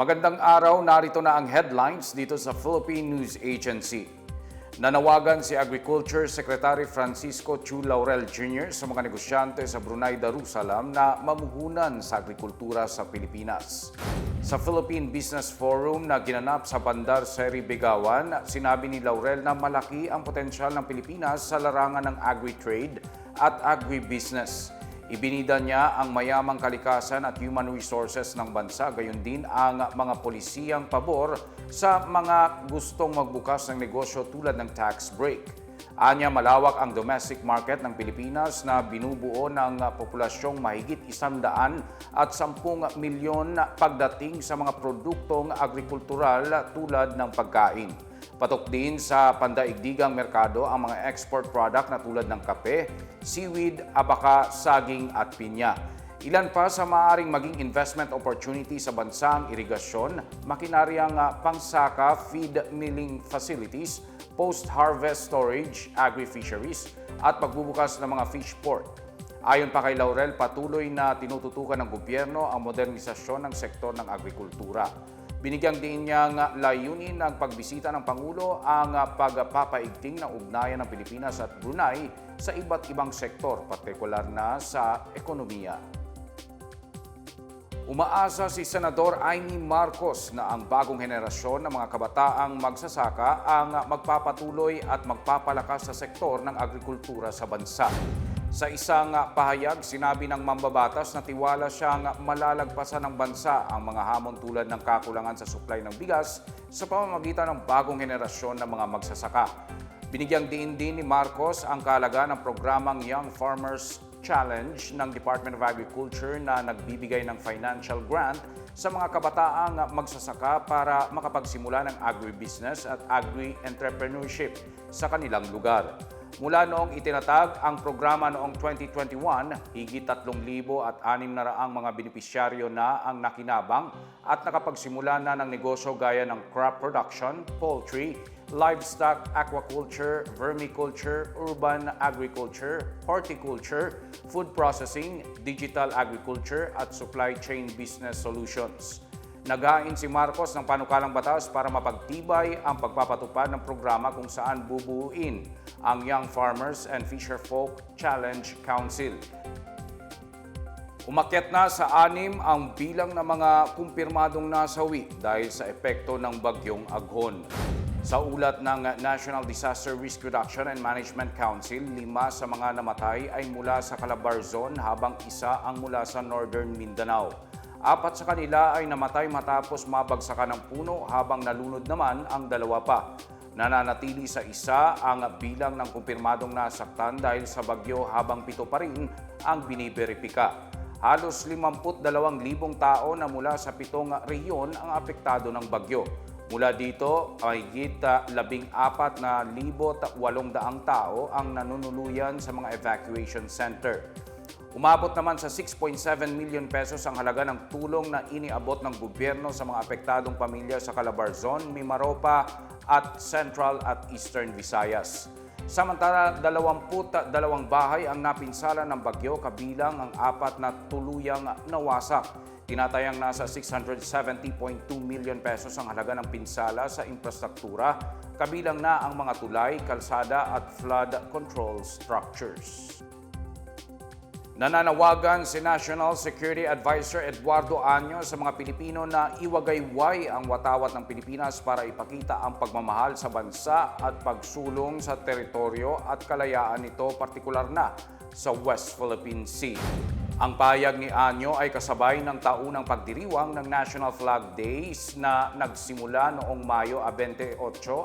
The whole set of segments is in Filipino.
Magandang araw, narito na ang headlines dito sa Philippine News Agency. Nanawagan si Agriculture Secretary Francisco Chu Laurel Jr. sa mga negosyante sa Brunei Darussalam na mamuhunan sa agrikultura sa Pilipinas. Sa Philippine Business Forum na ginanap sa Bandar Seri Begawan, sinabi ni Laurel na malaki ang potensyal ng Pilipinas sa larangan ng agri-trade at agribusiness. Ibinida niya ang mayamang kalikasan at human resources ng bansa, gayon din ang mga polisiyang pabor sa mga gustong magbukas ng negosyo tulad ng tax break. Anya malawak ang domestic market ng Pilipinas na binubuo ng populasyong mahigit isandaan at sampung milyon pagdating sa mga produktong agrikultural tulad ng pagkain. Patok din sa pandaigdigang merkado ang mga export product na tulad ng kape, seaweed, abaka, saging at pinya. Ilan pa sa maaaring maging investment opportunity sa bansang irigasyon, makinaryang ah, pangsaka feed milling facilities, post-harvest storage, agri-fisheries, at pagbubukas ng mga fish port. Ayon pa kay Laurel, patuloy na tinututukan ng gobyerno ang modernisasyon ng sektor ng agrikultura. Binigyang din niyang layunin ng pagbisita ng Pangulo ang pagpapaigting ng ugnayan ng Pilipinas at Brunei sa iba't ibang sektor, partikular na sa ekonomiya. Umaasa si Senador Amy Marcos na ang bagong henerasyon ng mga kabataang magsasaka ang magpapatuloy at magpapalakas sa sektor ng agrikultura sa bansa. Sa isang pahayag, sinabi ng mambabatas na tiwala siyang malalagpasan ng bansa ang mga hamon tulad ng kakulangan sa supply ng bigas sa pamamagitan ng bagong henerasyon ng mga magsasaka. Binigyang diin din ni Marcos ang kaalagaan ng programang Young Farmers Challenge ng Department of Agriculture na nagbibigay ng financial grant sa mga kabataang magsasaka para makapagsimula ng agribusiness at agri-entrepreneurship sa kanilang lugar. Mula noong itinatag ang programa noong 2021, higit 3,000 at 600 mga benepisyaryo na ang nakinabang at nakapagsimula na ng negosyo gaya ng crop production, poultry, livestock, aquaculture, vermiculture, urban agriculture, horticulture, food processing, digital agriculture at supply chain business solutions. Naghain si Marcos ng panukalang batas para mapagtibay ang pagpapatupad ng programa kung saan bubuuin ang Young Farmers and Fisherfolk Challenge Council. Umakyat na sa anim ang bilang ng mga kumpirmadong nasawi dahil sa epekto ng bagyong Aghon. Sa ulat ng National Disaster Risk Reduction and Management Council, lima sa mga namatay ay mula sa Calabarzon habang isa ang mula sa Northern Mindanao. Apat sa kanila ay namatay matapos mabagsakan ng puno habang nalunod naman ang dalawa pa. Nananatili sa isa ang bilang ng kumpirmadong nasaktan dahil sa bagyo habang pito pa rin ang biniberipika. Halos 52,000 tao na mula sa pitong rehiyon ang apektado ng bagyo. Mula dito, ay higit labing apat na libot walong daang tao ang nanunuluyan sa mga evacuation center. Umabot naman sa 6.7 million pesos ang halaga ng tulong na iniabot ng gobyerno sa mga apektadong pamilya sa Calabarzon, Mimaropa at Central at Eastern Visayas. Samantala, 22 bahay ang napinsala ng bagyo kabilang ang apat na tuluyang nawasak. Tinatayang nasa 670.2 million pesos ang halaga ng pinsala sa infrastruktura, kabilang na ang mga tulay, kalsada at flood control structures. Nananawagan si National Security Advisor Eduardo Año sa mga Pilipino na iwagayway ang watawat ng Pilipinas para ipakita ang pagmamahal sa bansa at pagsulong sa teritoryo at kalayaan nito partikular na sa West Philippine Sea. Ang payag ni Anyo ay kasabay ng taunang pagdiriwang ng National Flag Days na nagsimula noong Mayo 28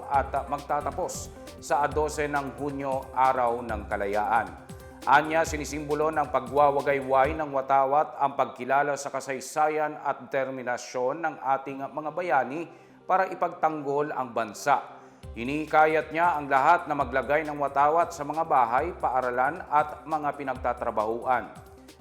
at magtatapos sa 12 ng Hunyo, Araw ng Kalayaan. Anya, sinisimbolo ng pagwawagayway ng watawat ang pagkilala sa kasaysayan at determinasyon ng ating mga bayani para ipagtanggol ang bansa. Hinikayat niya ang lahat na maglagay ng watawat sa mga bahay, paaralan at mga pinagtatrabahuan.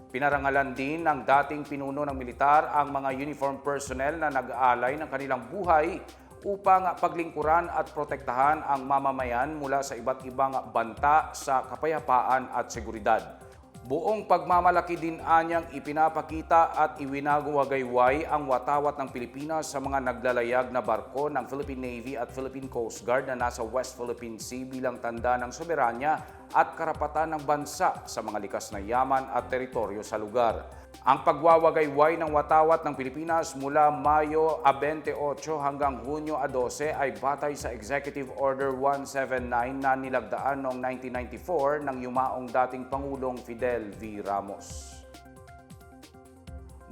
Pinarangalan din ng dating pinuno ng militar ang mga uniform personnel na nag-aalay ng kanilang buhay upang paglingkuran at protektahan ang mamamayan mula sa iba't ibang banta sa kapayapaan at seguridad. Buong pagmamalaki din anyang ipinapakita at iwinagawagayway ang watawat ng Pilipinas sa mga naglalayag na barko ng Philippine Navy at Philippine Coast Guard na nasa West Philippine Sea bilang tanda ng soberanya at karapatan ng bansa sa mga likas na yaman at teritoryo sa lugar. Ang pagwawagayway ng watawat ng Pilipinas mula Mayo a 28 hanggang Hunyo a 12 ay batay sa Executive Order 179 na nilagdaan noong 1994 ng yumaong dating Pangulong Fidel V. Ramos.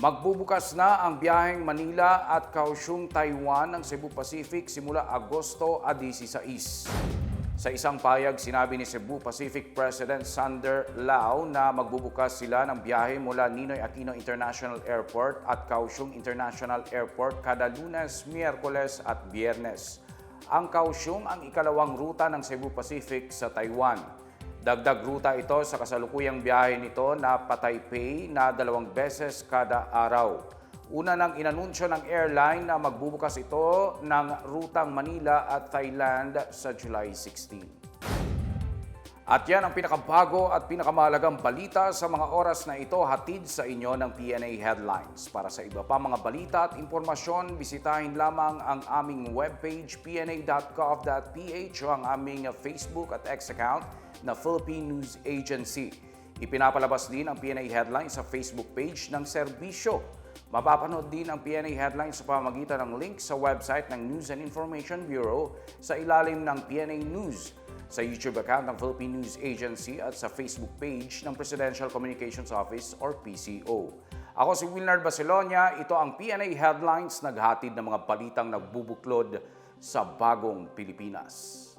Magbubukas na ang biyaheng Manila at Kaohsiung, Taiwan ng Cebu Pacific simula Agosto a 16. Sa isang payag, sinabi ni Cebu Pacific President Sander Lau na magbubukas sila ng biyahe mula Ninoy Aquino International Airport at Kaohsiung International Airport kada lunes, miyerkules at biyernes. Ang Kaohsiung ang ikalawang ruta ng Cebu Pacific sa Taiwan. Dagdag ruta ito sa kasalukuyang biyahe nito na pa-Taipei na dalawang beses kada araw. Una nang inanunsyo ng airline na magbubukas ito ng rutang Manila at Thailand sa July 16. At yan ang pinakabago at pinakamahalagang balita sa mga oras na ito hatid sa inyo ng PNA Headlines. Para sa iba pa mga balita at impormasyon, bisitahin lamang ang aming webpage pna.gov.ph o ang aming Facebook at X account na Philippine News Agency. Ipinapalabas din ang PNA Headlines sa Facebook page ng serbisyo. Mapapanood din ang PNA Headlines sa pamamagitan ng link sa website ng News and Information Bureau sa ilalim ng PNA News, sa YouTube account ng Philippine News Agency at sa Facebook page ng Presidential Communications Office or PCO. Ako si Wilnard Baselonia, ito ang PNA Headlines naghatid ng mga balitang nagbubuklod sa bagong Pilipinas.